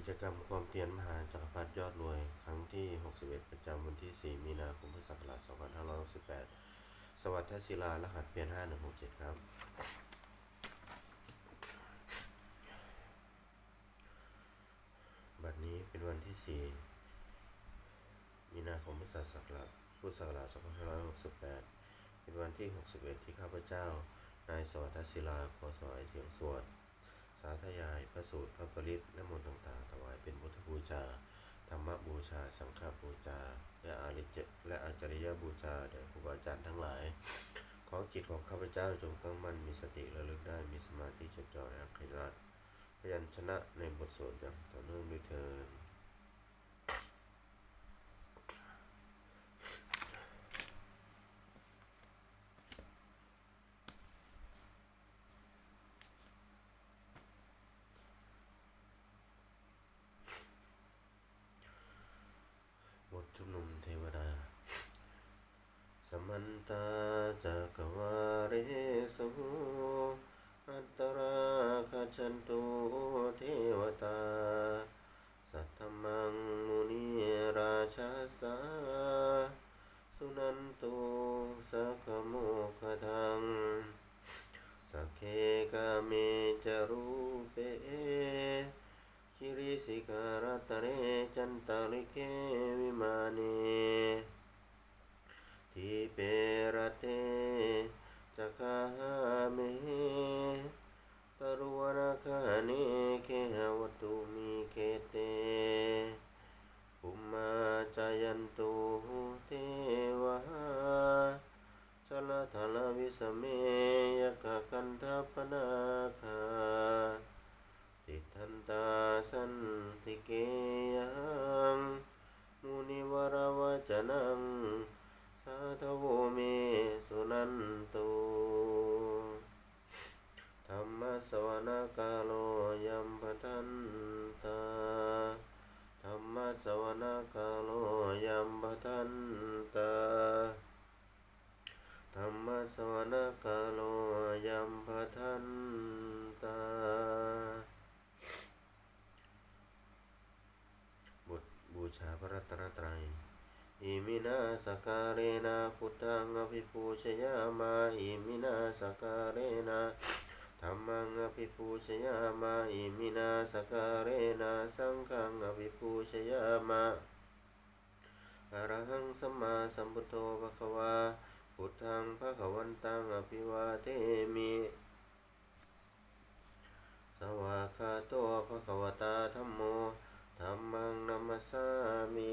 กิจกรรมความเพียรมหาจักรพรรดิยอดรวย ครั้งที่ 61 ประจำวันที่ 4 มีนาคมพุทธศักราช2568 สวัสดิ์ศิลารหัสเพียร5167 ครับ บัดนี้เป็นวันที่ 4 มีนาคมพุทธศักราชพุทธศักราช2568 เป็นวันที่ 61 ที่ข้าพเจ้านายสวัสดิ์ศิลาขอสวายเสียงสวด สาธยาย พระสูตร พระปริตและมนต์ต่างๆ ถวายเป็นพุทธบูชา ธรรมบูชา สังฆบูชา และอาริจและอาจริยบูชาแด่ครูบาอาจารย์ทั้งหลาย ขอจิตของข้าพเจ้าจงตั้งมั่นมีสติระลึกได้มีสมาธิจดจ่อและขยันพยัญชนะในบทสวดอย่างต่อเนื่องด้วยเทอบทชุมนุมเทวดา สมันตาจักวาเรสุอัตตราคชันตุเทวตา สัทธมังมุนีราชาสา สุนันตุสักขโมคทังสักเคกาเมจารูเปคิริสิการตเรจันตาริเควิมาเน ทิเปรเตจักาเมตรุวนาคาเนเคหวตุมิเคเตภุมาจายันตุเทวะชลทลวิสเมยกกันทัปนาคาติทันตาสันติเกยังมุนิวรวจนัง สุนันตุธรรมสวนกาโลยัมปทันตาธรรมสวนกาโลยัมปทันตาธรรมสวนกาโลยัมปทันตาบทบูชาพระรัตนตรัย อิมินาสการเนะพุทธังอภิปูชยามาอิมินาสการเนะธรรมังอภิปูชยามาอิมินาสการเนะสังฆังอภิปูชยามาอะระหังสัมมาสัมพุทโธภะคะวาพุทธังภะคะวันตังอภิวาเทมิสวากาโตภะคะวตาธัมโมธัมมังนัมมัสสามิ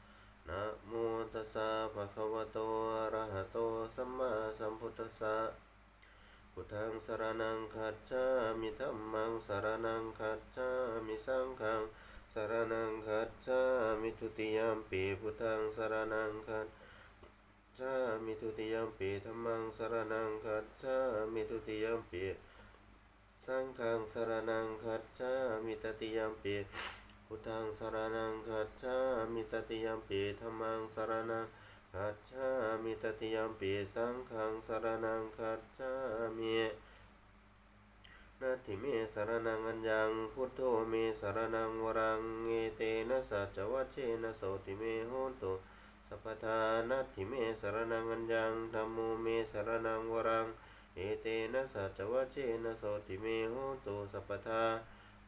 นะโมตัสสะภะคะวะโตอะระหะโตสัมมาสัมพุทธัสสะพุทธังสรณังคัจฉามิธัมมังสรณังคัจฉามิสังฆังสรณังคัจฉามิทุติยมปีพุทธังสรณังคัจฉามิทุติยมปีธัมมังสรณังคัจฉามิทุติยมปีสังฆังสรณังคัจฉามิตติยมปี พุทธังสารณังคัจฉามิตติยมปีธัมมังสารณังคัจฉามิตติยมปีสังฆังสารณังคัจฉามินาทิเมสารณังอัญญังพุทโธเมสารณังวรังเอเตนะสัจวัชเชนะโสติเมโหตุสัพพทานาทิเมสารณังอัญญังธัมโมเมสรณังวรังเอเตนะสัจวัชเชนะโสติเมโหตุสัพพทา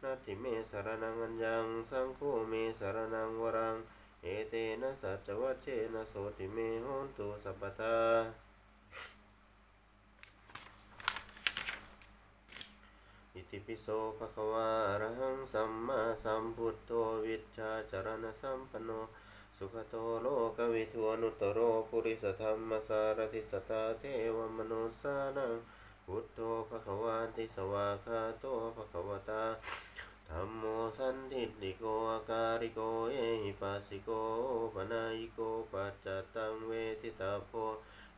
นาทิเมสารณังอัญญัง สังโฆเมสารณังวรัง เอเตนะสัจวัชเชนะโสติเมโหนตุสัพพทาอิติปิโสภะคะวาระหังสัมมาสัมพุทโธวิชชาจารณสัมปันโน สุขโตโลกวิทูอนุตโรปุริสธรรมสารติสตาเทวมนุสานังพุทโธภะคะวาติสวากาโตภะคะวตา ธัมโมสันทิฏฐิโกอาการิโกเอหิปัสสิโกปนายิโกปัจจตังเวทิตาโพ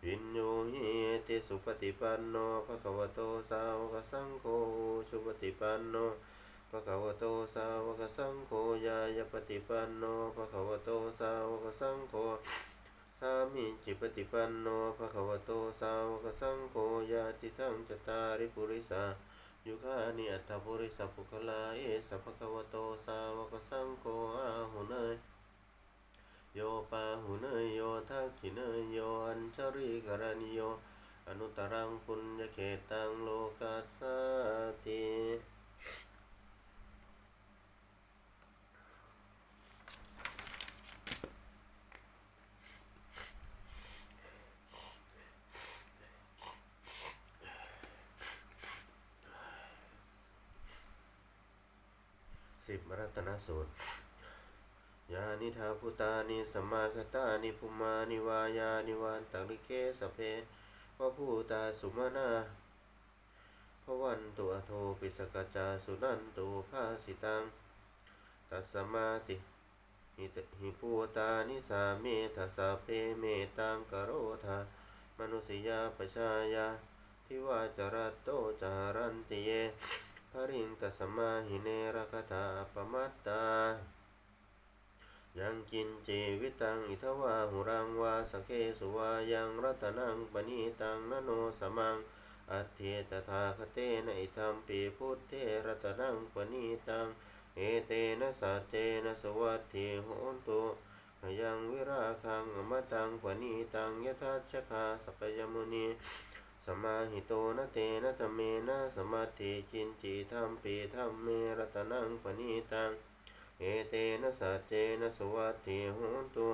วินโยหิติสุปฏิปันโนภะคะวะโตสาวกสังโฆสุปฏิปันโนภะคะวะโตสาวกสังโฆยายปฏิปันโนภะคะวะโตสาวกสังโฆสามิจิปฏิปันโนภะคะวะโตสาวกสังโฆยาติทังจตาริปุริสา ยุคานิอัตถปุริสปุคลาเอสัพพะวโตสาวกสังโฆอาหุเนยโยปาหุเนยโยทักขิเนยโยอัญชริกรณิโยอนุตรังปุญญเขตังโลกาสสติ มรัตนสูตรยานิทาพุตานิสมมาคตานิภูมานิวายานิวันตังลิเกสเพพระผู้ตาสุมานาพระวันตุอโทปิสกจาสุนันตุภาสิตังตัสสมาติหิตหิปูตานิสาเมทัสเพเมตังกโรธามนุสยาปชายาทิวาจรัตโตจารันติเย ริงตัสมาหิเนรคตาปมัตตายังกินเจวิตังอิทวาหุรังวาสเคสุวายังรัตนังปณีตังนโนสมัง อัตเทตถาคเตนะอิธรรมปีพุทเทรัตนังปณีตัง เอเตนะสัจเจนะสวัสถิโหนตุขยังวิราคังอมตังปณีตังยทัชคาสกยมุนี สมาหิโตนะเตนะธรรมเมนะสมาธิจินจิธรรมปีธรรมเมรัตนังปณีตัง เอเตนะสัจเจนะสวัสถิโหนตุ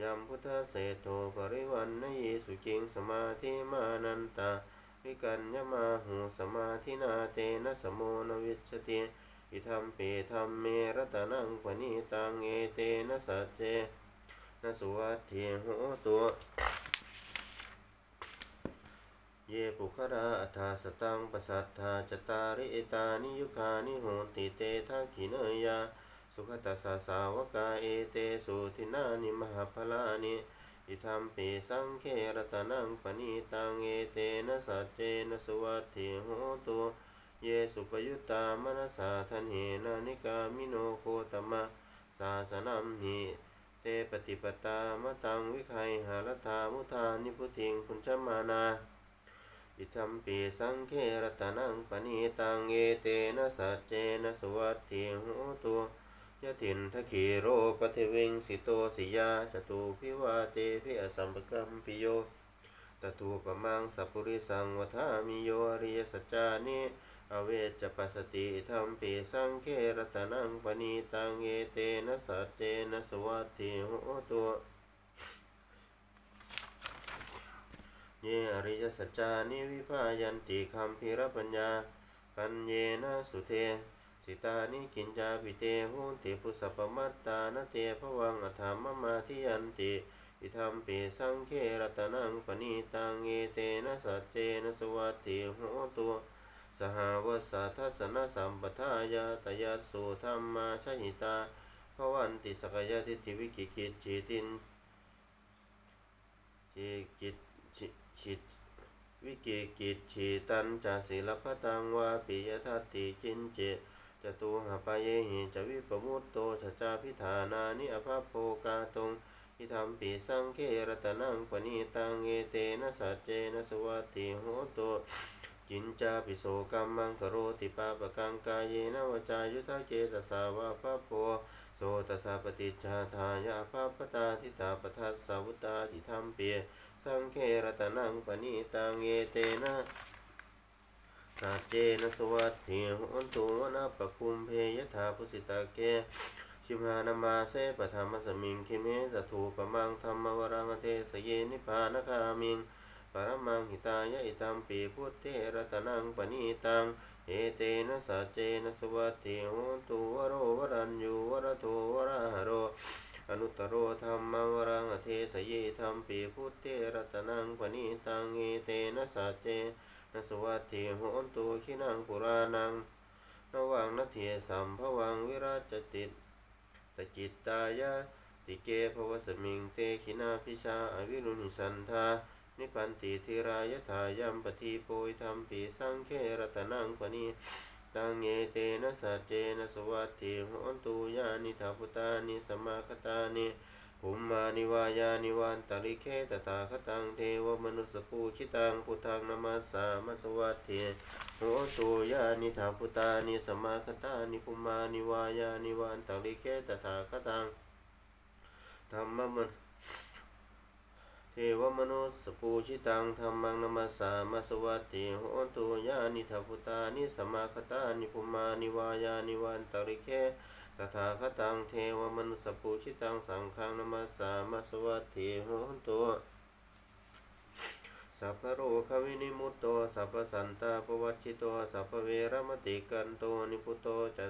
ยัมพุทธเศรโทปริวันนยีสุจิงสมาธิมานันตาวิกัญญมาหูสมาธินาเตนะสมโมนวิชติอิธรรมปีธรรมเมรัตนังปณีตังเอเตนะสัจเจนะสวัสถิโหตุ เยปุคราอัฏฐาสตังปสัทธาจตาริเอตานิยุคานิโหติเตทักขิเนยยา สุขตัสสะสาวกาเอเตสุทินานิมหาพลานิอิธรรมปีสังเครตนังปณีตังเอเตนะสัจเจนะสวัสถิโหตุเยสุปยุตตามนสาทันเหนานิกามิโนโคตมะสาสนัมหิเตปฏิปตามะตังวิไคหารธามุทานิพุติงพุญชมานา อิทัมปีสังเครตนังปณีตังเอเตนะสัจเจนะสวัสถิโหตุยะถินทะขีโรปฏิวิงสิโตสิยาจตุพิวาเตพิอสัมปกัมปิโยตตูปมังสัพพุริสังวทามิโยอริยสัจจานิอเวจปัสสติธัมปีสังเครตนังปณีตังเอเตนะสัจเจนะสวัสถิโหตุ เยอริยสัจจานิวิภายันติคัมพิรปัญญา ปัญเยนะสุเท สิตานิกินจาปิเตหุนติพุสสปมัตตานเตภวังอัฏฐามมาทิยันติอิธรรมปิสังเครตนังปณีตังเอเตนะสัจเจนะสวัสติโหตุสหวสัทสนะสัมปทายาตยัสสุธรรมาชหิตาภวันติสกยาทิฏฐิวิกิกิจจิตินจิกิจ ชิตวิกิกิจฉีตันจาศิลปตังวาปิยทัตติจินเจจตุหปายหิจวิปมุตโตสัจาพิธานานิอภาโภกาตงอิธรรมปิสังเครตนังปณีตังเอเตนะสัจเจนะสวัสติโหตุจินจาปิโสกัมมังกโรติปาปกังกายเยนะวจายุทธเกตสาวาภาโพโสตสาปฏิจาทายาภาปตาทิตาปทัสสาวุตาทิธรรมเปีย สังเครตนังปณีตังเอเตนะสัจเจนะสวัสถิโหนตุวนะปคุมเพยถาพุสิตาเกชิมานามาเสปธรรมสมิงคิเมตถูปมังธรรมวรังเทสเยนิพานคามิงปรมังหิตายะอิตัมปีพุทเทรตนังปณีตังเอเตนะสัจเจนะสวัสถิโหนตุวโรวรัญญูวรโทวราหโร อนุตตรโรธรรมวรังอเทสเยธรรมปีพุทเทรตนังปณีตังเอเตนะสัจเจนะสวัสถิโหนตุขินังปุรานังนวังนัตเถสัมภวังวิราชติตตจิตตายะติเกภวสมิงเตขินาพิชาอวิรุณิสันธานิพันติธิรายถายัมปฏิโพยธรรมปีสังเครัตนังปณี ตังเอเตนะสัจเจนะสวัตติโหนตุยานิทาพุตานิสมาคตานิภูมมานิวายานิวันตริเคตตาคตังเทวมนุสปูชิตังพุทธังนามาสามาสวัตติโหนตุยานิทาพุตานิสมาคตานิภูมมานิวายานิวันตริเคตตาคตังธรรมมน เทวมนุสปูชิตังธรรมังนามาสามาสวัตติโหนตุยานิทัพุตานิสมาคตานิภูมานิวายานิวันตริเคตถาคตังเทวมนุสปูชิตังสังฆังนามาสามาสวัตติโหนตุสัพพโรควินิมุตโตสัพพสันตาปวัชชิโตสัพพเวรมติกันโตนิพุโตจะ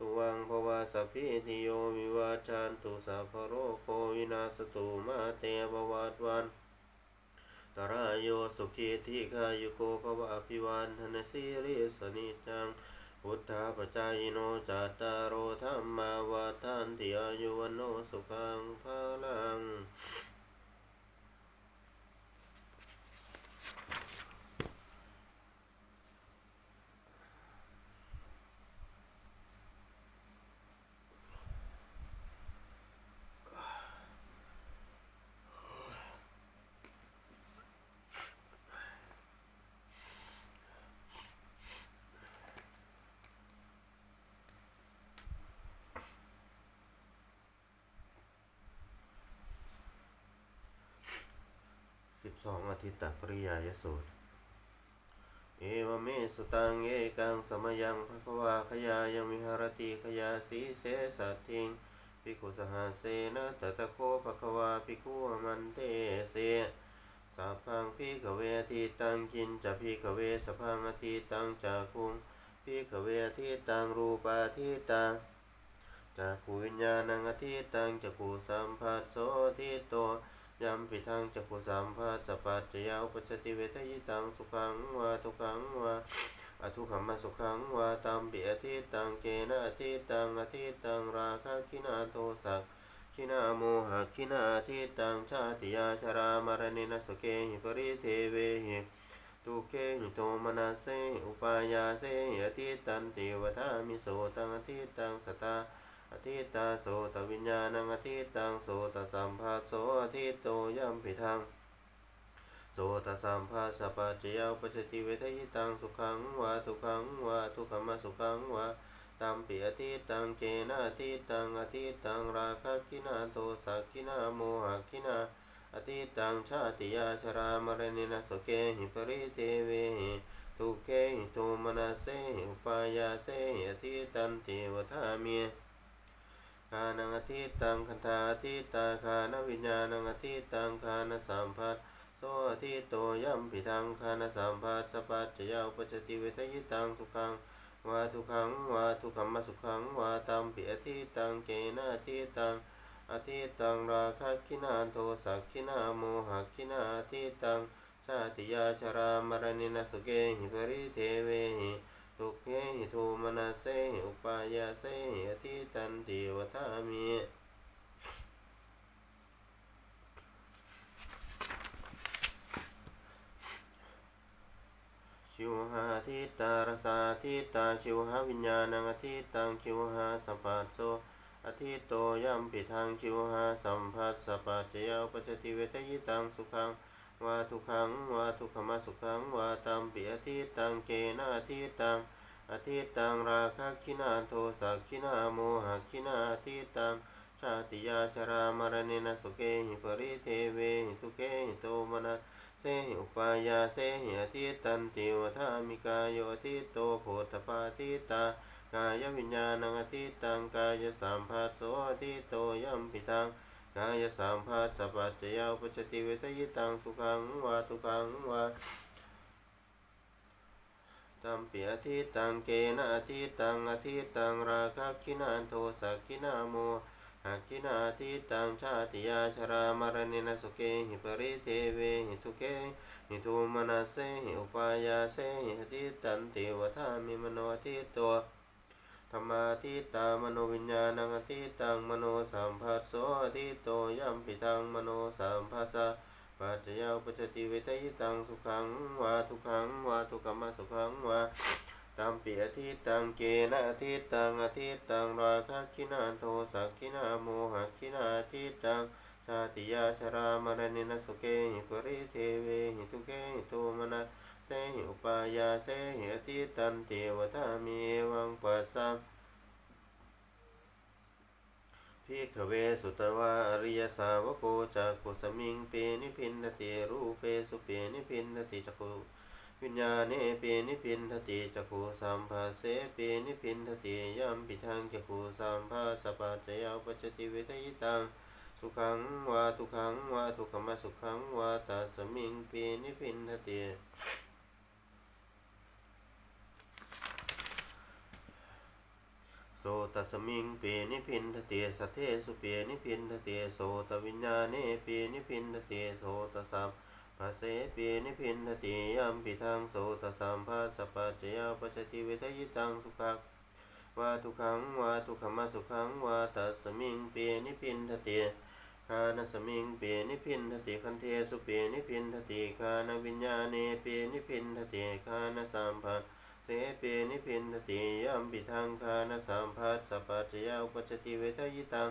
ตุวังภวาสัพพิติโยวิวาจันตุสัพพโรโควินาสตุมาเตภวัตวันตรายโยสุขีทิคายุโกภวะอภิวันธนสิริสนิจังพุทธาปจายโนจัตตารโอธรรมาวาทันติอายุวันโนสุขังพลัง สิบสองอาทิตตปริยายสูตร เอวเมสุตังเอกังสมยังภควาขยายังวิหารติขยาสีเสสัตทิงภิกขุสหาเสนะตตะโคภควาภิกขุอมันเตเสสัพพังพิกเวทิตังกินจะพิกเวสพังอทิตังจากคุงพิกเวทิตังรูปาทิตังจากขูวิญญาณังอทิตังจักขูสัมผัสโสทิโต ยัมปิทังจักขุสัมภัสปัจจยาอุปจติเวทยิตังสุขังวาทุขังวาอทุกขมสุขังวาตัมปิอทิตังเกนะอทิตังอทิตังราคะคินาโทสักคินาโมหะคินาอทิตังชาติยาชรามารณะนสุเกหิปริเทเวหิตุเกหิโทมนัสเสอุปายาเสอทิตันติวทามิโสตังอทิตังสตา อธิตาโสตวิญญาณังอธิตังโสตสัมภาสโสอธิโตยัมปิทังโสตสัมภาสปัจจยาปจจติเวทยิตังสุขังวาทุขังวาทุขมสุขังวาตัมปิอธิตังเกนะอธิตังอธิตังราคะคินาโทสักคินาโมหะคินาอธิตังชาติยาชรามรณะนสุเกหิปริเทเวหิทุเกหิโทมนัสเสหิอุปายาเสหิอธิตันติวทามิ คานังอธิตังคันธาอธิตาคานวิญญาณังอธิตังคานสัมภัสโสอธิโตยัมปิทังคานสัมภัสสปัจจยาอุปจจติเวทยิตังสุขังวาทุขังวาทุขัมมสุขังวาตัมปิอธิตังเกนะอธิตังอธิตังราคะคินาโทสักคินาโมหะคินาอธิตังชาติยาชรามรณะนสุเกหิปริเทเวหิ ทุกเขหิโทมนัสเสหิอุปายาเสหิอธิตันติวทามิชิวหาทิตารสาทิตาชิวหาวิญญาณังอธิตังชิวหาสัมปัสโสอธิโตยัมปิทังชิวหาสัมภัสสะปัจจยาอุปจจติเวทยิตังสุขัง วาทุขังวาทุขมสุขังวาตัมปิอธิตังเกนะอธิตังอธิตังราคะคินาโทสักคินาโมหะคินาอธิตังชาติยาชรามรณะนสุเกหิปริเทเวหิทุเกหิโตมนะเสหิอุปายาเสหิอธิตันติวทามิกายโยทิโตโพธปาทิตากายวิญญาณังอธิตังกายสัมภัสโสอธิโตยัมปิตัง กายสัมภัสสะปัจจยาอุปจจติเวทยิตังสุขังวาทุขังวาตัมปิอธิตังเกนะอธิตังอธิตังราคะคินาโทสักคินาโมหะคินาอธิตังชาติยาชรามรณะนสุเกหิปริเทเวหิทุเกหิทุมนัสเสหิอุปายาเสหิอธิตันติวทามิมโนทิโต ธรรมาทิตามโนวิญญาณังอทิตังมโนสัมผัสโสอทิโตยัมปิทังมโนสัมผัสสะปัจจยาอุปจจติเวทยิตังสุขังวาทุขังวาทุกขมสุขังวาตัมปิอทิตังเกนะอทิตังอทิตังราคะคินาโทสักคินาโมหะคินาอทิตังชาติยาชรามรณินสุเกหิปริเทเวหิทุเกหิโตมนัส เสหิอุปายาเสหิอทิตันเทวตามีวังปัสสังพิกเวสุตวาอริยสาวโกจักขุสมิงเปนิพินทติรูเปสุเปนิพินทติจักขุวิญญาเนเปนิพินทติจักขุสัมภาเสเปนิพินทติยัมปิทังจักขุสัมภาสปัจจยาปัจจติเวทยิตังสุขังวาทุขังวาทุขมสุขังวาตัสมิงเปนิพินทติ โส ตัสมิงเปนิพินทเตสเทสุเปนิพินทเตโสตวิญญาเนเปนิพินทเตโสตสัมภาเสเปนิพินทเตยัมปิทังโสตสัมภาสปัจจยาปัจจติเวทยิตังสุขังวาทุขังวาทุขมาสุขังวาตัสมิงเปนิพินทเตคานสมิงเปนิพินทเตคันเทสุเปนิพินทเตคานวิญญาเนเปนิพินทเตคานสัมภา เสเปนิพินติยัมปิทังคานสัมภัสสะปัจจยาอุปจติเวทยิตัง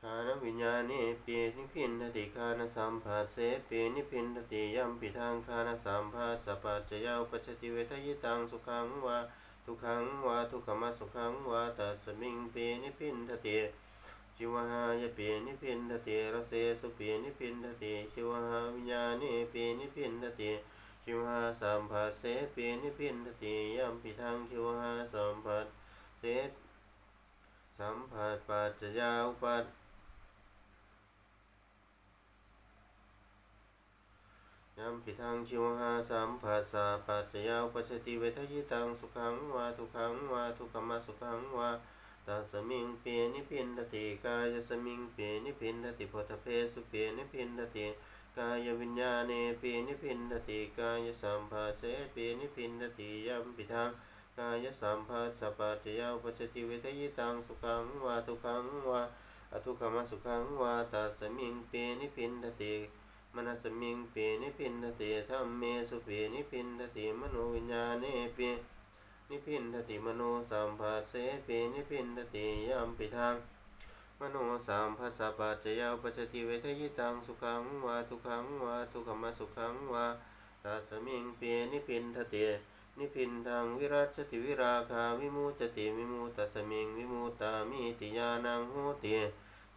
คานวิญญาณเปนิพินติคานสัมภัสเสเปนิพินติยัมปิทังคานสัมภัสสะปัจจยาอุปจติเวทยิตังสุขังวาทุขังวาทุกขมสุขังวาตัสมิงเปนิพินติ ชิวหายเปนิพินทติรเสสุเปนิพินทติชิวหาวิญญาณิเปนิพินทติชิวหาสัมผัสเสเปนิพินทติยัมปิทังชิวหาสัมผัสเสสัมผัสปัจจยาอุปัตยัมปิทังชิวหาสัมผัสสะปัจจยาอุปัชติเวทยิตังสุขังวาทุขังวาทุกขมสุขังวา ตัสมิงเปียนิพินทติกายสมิงเปียนิพินทติโพธเพสุเปียนิพินทติกายวิญญาเนเปนิพินทติกายสัมภาเสเปียนิพินทติยัมปิทังกายสัมภาสปัจจยาปัจจติเวทยิตังสุขังวาทุขังวาอทุกขมสุขังวาตัสมิงเปียนิพินทติมนัสมิงเปียนิพินทติธรรมเมสุเปียนิพินทติมโนวิญญาเนเป นิพินทติมโนสัมภาเสเปนิพินทติยัมปิทังมโนสัมภาสะปัจจยาปัจจติเวทยิตังสุขังวาทุขังวาทุขมสุขังวาตัสมิงเปนิพินทตินิพินทังวิรัชติวิราคาวิมุจติวิมุตตสมิงวิมุตามิติยานังโหติ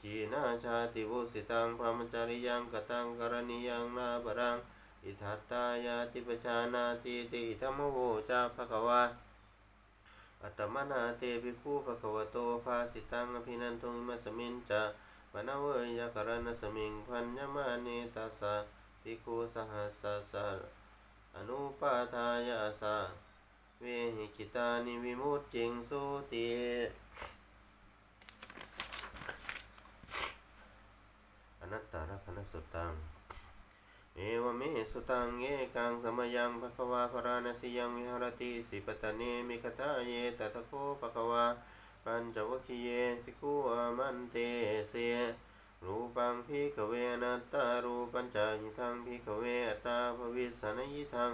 จีนาชาติวุสิตังพรหมจริยังกตังกรณียังนาบรังอิทัตตายาติปชานาติติธรรมโวจาภควา อัตมนาเตภิกขุภควโตภาสิตังอภินันทุงมัสมินจะปนเวยกรณสมิงพันยมาเนตัสสะภิกขุสหัสสะสะอนุปาทายาสะเวหิกิตานิวิมุตติงสุติอนัตตาลักขณสุตัง เอวเมสุตังเยกังสมยังภควาพราณสิยังวิหรติสิปตะเนมิคตาเยตถะโคภควาปัญจวัคคีเยภิกขุอามันเตเสรูปังพิกเวนัตตารูปัญจหิทังพิกเวอตาภวิสนยิทัง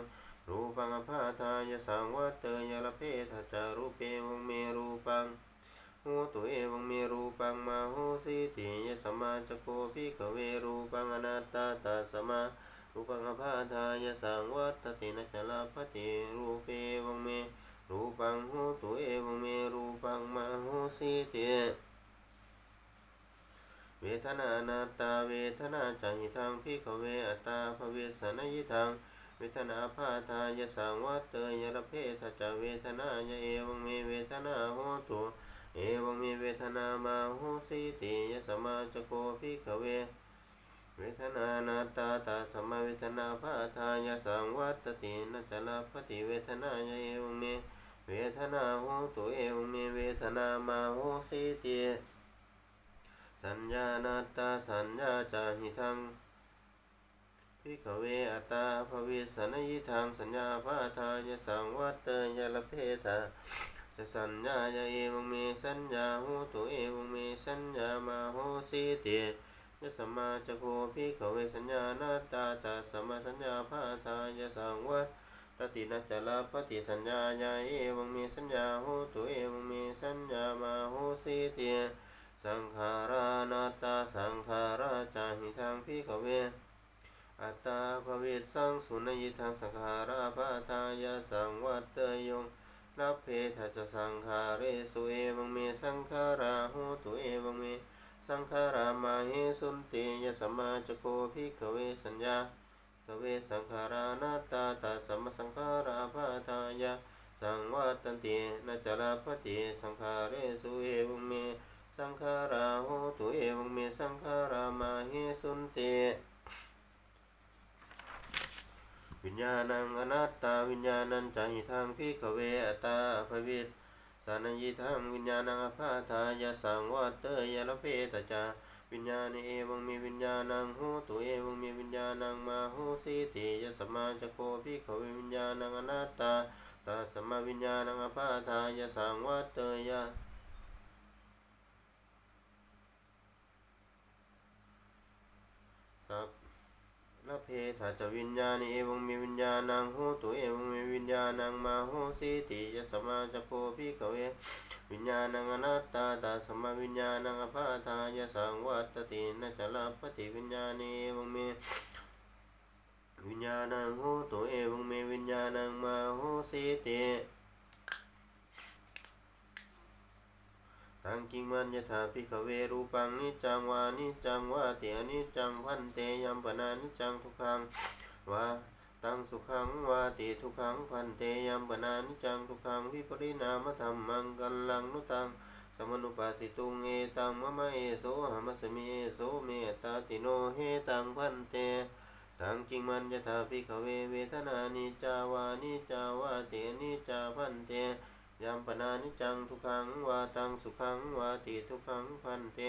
รูปังอภาทายสังวัตเตยละเพทจารูเปวงเมรูปังโหตุเอวังเมรูปังมาโหสิติยสมาจโคภิกเวรูปังอนัตตาตัสสมา รูปังอภาทายสังวัตตินะจลาภติรูปเปวังเม รูปังโหตุเอวังเม รูปังมโหสิติเวทนานาตาเวทนาจัหิทังพิกขเวอัตตาภเวสนยิทังเวทนาภาทายสังวัตเตยรเพทจเวทนายเอวังเมเวทนาโหตุเอวังเมเวทนามาโหสิติยสมาจโคภิกขเว เวทนานาตาตาสมาเวทนาภาทายสังวัตตินจลาภติเวทนายเอวเมเวทนาโหตุเอวเมเวทนามาโหสิติสัญญานาตาสัญญาจาหิทังพิกเวอัตาภวิสนยิทางสัญญาภาทายสังวัตเตยลเพทาจะสัญญาเอวเมสัญญาโหตุเอวเมสัญญามาโหสีติ ยสัมมาจะโคพิกขเวสัญญานาตาตาสัมมาสัญญาภาทายสังวัตตตินัจจลาปฏิสัญญายาเอวงเมสัญญาโหตุเอวงเมสัญญามาโหสีติสังขารานาตาสังขาราจาหิทางพิกเว อัตตาภเวสังสุนยิทังสังขาราภาทายาสังวัตเตยงนับเพทัจสังขาเรสุเอวังเมสังขาราหูตุเอวังเม สังขารามาเหสุนติยสัมมาจโคภิกขเวสัญญาขเวสังขารานาตาตาสัมมาสังขาราภาทายาสังวัตตันตินาจลาปฏิสังขาเรสุเอวงเมสังขาราหูตุเอวงเมสังขารามาเหสุนติวิญญาณังอนัตตาวิญญาณังใจทางพิกเวอตตาภวิต สานยิทังวิญญาณังอภาทายาสังวัตเตยละเพตจาวิญญาณเอวังมีวิญญาณังหูตุเอวังมีวิญญาณังมาหูสีติยสมาจโคพิขเววิญญาณังอนัตตาตัสมาวิญญาณังอภาทายาสังวัตเตยะสัพ ละเพถาจวิญญาณิเอวงมีวิญญาณังโหตุเอวงมีวิญญาณังมาโหสีติยสมาจโคภิกขเว วิญญาณังอนัตตาตาสมาวิญญาณังอภาทายสังวัตตินจลปฏิวิญญาณีเอวงมีวิญญาณังโหตุเอวงมีวิญญาณังมาโหสีติ ตังกิงมันยถาภิกเวรูปังนิจังวานิจังวาเตียนิจังพันเตยัมปนานิจังทุกขังวาตังสุขังวาติทุกขังพันเตยัมปนานิจังทุกขังวิปริณามธรรมังกัลลังนุตังสมนุปัสสิตุงเอตังมะมะเอโสหมัสมิเอโสเมตตาติโนเฮตังพันเตตังกิงมันยถาภิกขเวเวทนานิจาวานิจาวาเตนิจจาพันเต ยัมปนานิจังทุกขังวาตังสุขังวาติทุกขังพันเต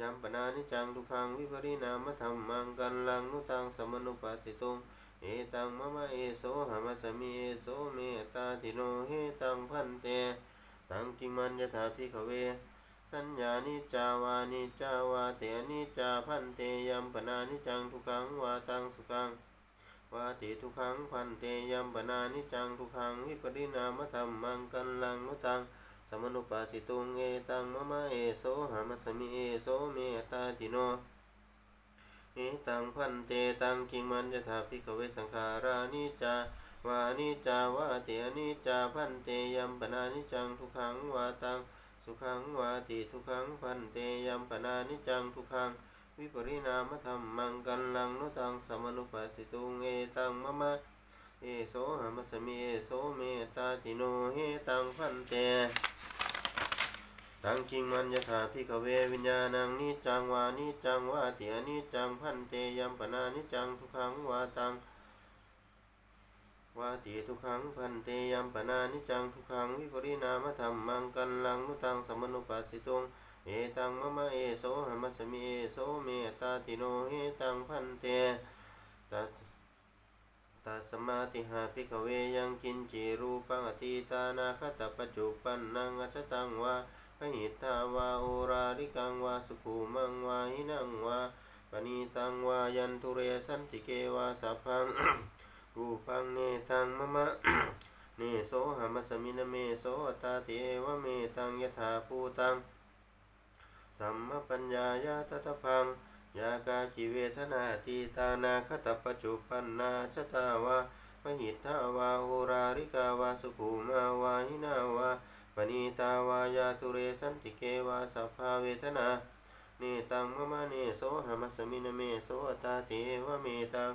ยัมปนานิจังทุกขังวิปริณามธรรมังกันลังนุตังสมนุปัสสิตุงเอตังมะมะเอโสหามัสมิเอโสเมตตาติโนเฮตังพันเตตังกิมันยถาภิกขเว สัญญานิจาวานิจาวาเตนิจาพันเตยัมปนานิจังทุกขังวาตังสุขัง วาติทุกขังพันเตยัมปนานิจังทุกขังวิปริณามธรรมังกันลังนุตังสมนุปัสสิตุงเอตังมะมะเอโสหามัสมิเอโสเมตตาติโนเอตังพันเตตังกิมันยถาภิกเวสังขารานิจจาวานิจจาวาเตอนิจจาพันเตยัมปนานิจังทุกขังวาตังสุขังวาติทุกขังพันเตยัมปนานิจังทุกขัง วิปริณามธรรมังกันลังนุตังสมนุปัสสิตุงเอตังมะมะเอโสหมัสมิเอโสเมตตาติโนเฮตังพันเตตังคิงมันยถาภิกเววิญญาณังนิจังวานิจังวาเตียนิจังพันเตยัมปนานิจังทุกขังวาตังวาติทุกขังพันเตยัมปนานิจังทุกขังวิปริณามธรรมังกันลังนุตังสมนุปัสสิตุง เอตังมะมะเอโสหมัสมิเอโสเมตาติโนเฮตังพันเตตัสตัสสมาติหาภิกขเวยังกินจิรูปังอติตานาคตปัจจุปันนังอัจตังวาพหิตาวาโอราริกังวาสุขุมังวาหินังวาปณีตังวายันตุเรสันติเกวาสัพพังรูปังเนตังมะมะเนโสหมัสมินเมโสตาติเอวะเมตังยถาภูตัง สัมมปัญญายาตถะพังยากาจิเวทนาตีตานาคตปจุปันนาชตาวาพหิทธาวาโหราริกาวาสุขุมาวาหินาวาปณีตาวายาตุเรสันติเกวาสัพพาเวทนาเนตังมะมะเนโสหมัสมินเมโสตาติเอวะเมตัง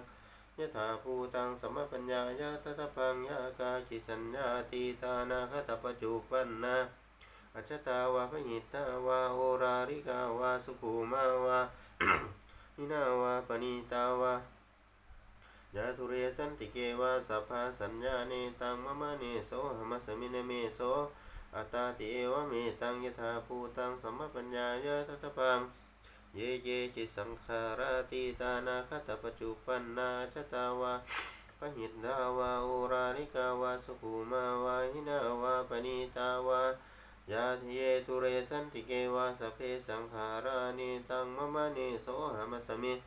ยถาภูตังสัมมปัญญายาตถะพังยากาจิสัญญาตีตานาคตปจจุปันนา อัจฉตาวาพหิตาวาโอราริกาวาสุขุมาวาหินาวาปณีตาวายาทุเรสันติเกวาสัพพสัญญาเนตังมะมะเนโสหมัสมิเนเมโสอัตตาติเอวะเมตังยถาภูตังสัมมปัญญายะทัตพังเยเยจิสังขาราติตานาคตปัจจุปันนาชตาวาปหิตดาวาโอราริกาวาสุขุมาวาหินาวาปณิตาวา ยาทเยตุเรสันติเกวาสพเพสังขารานิตังมมะเนโสหามัสสมิน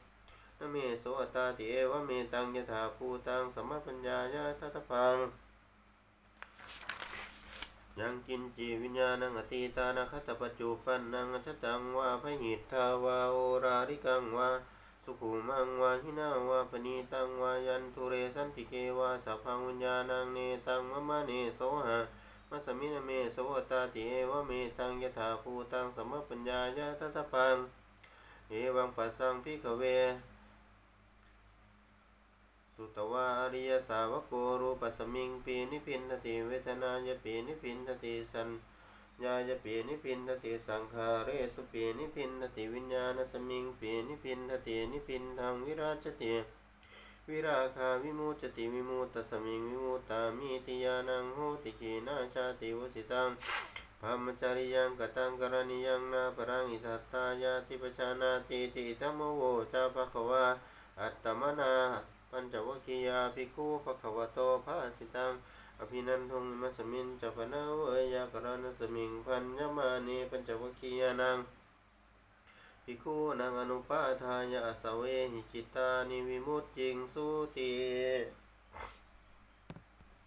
เมโสตาติเอวะเมตังยถาภูตังสัมปัญญายาทัตถพังยังกินจีวิญญาณังอตีตานาคตปัจจุปันนังอชตังวาพหิทาวาโอราริกังวาสุขุมังวาหินาวาปณีตังวายันทุเรสันติเกวาสัพพังวิญญาณังเนตังมมะเนโสหะ มัสมินเมโสตาติเอวเมตังยถาภูตังสมปัญญายาทัตพัง เอวังปัสสังพิกเว สุตวาอริยสาวกโกรูปสมิงปีนิพินทติเวทนายปีนิพินทติสัญญายปีนิพินทติสังขาเรสุปีนิพินทติวิญญาณสมิงปีนิพินทตินิพินทางวิราชติ วิราคาวิมุจติวิมุตตสมิงวิมุตตามิติยานังโหติขีนาชาติวสิตังพรหมจาริยังกตังกรณียังนาปรังอิทัตตายาติปชานาติติธรรมโวจาภควาอัตตมนาปัญจวคียาภิกขุภควโตภาสิตังอภินันทงมัสมินจัปนาเวยากรณสมิงพันยมานีปัญจวคียานัง ภิกขุนังอนุปาทายาสเวหิจิตานิวิมุตติงสุติ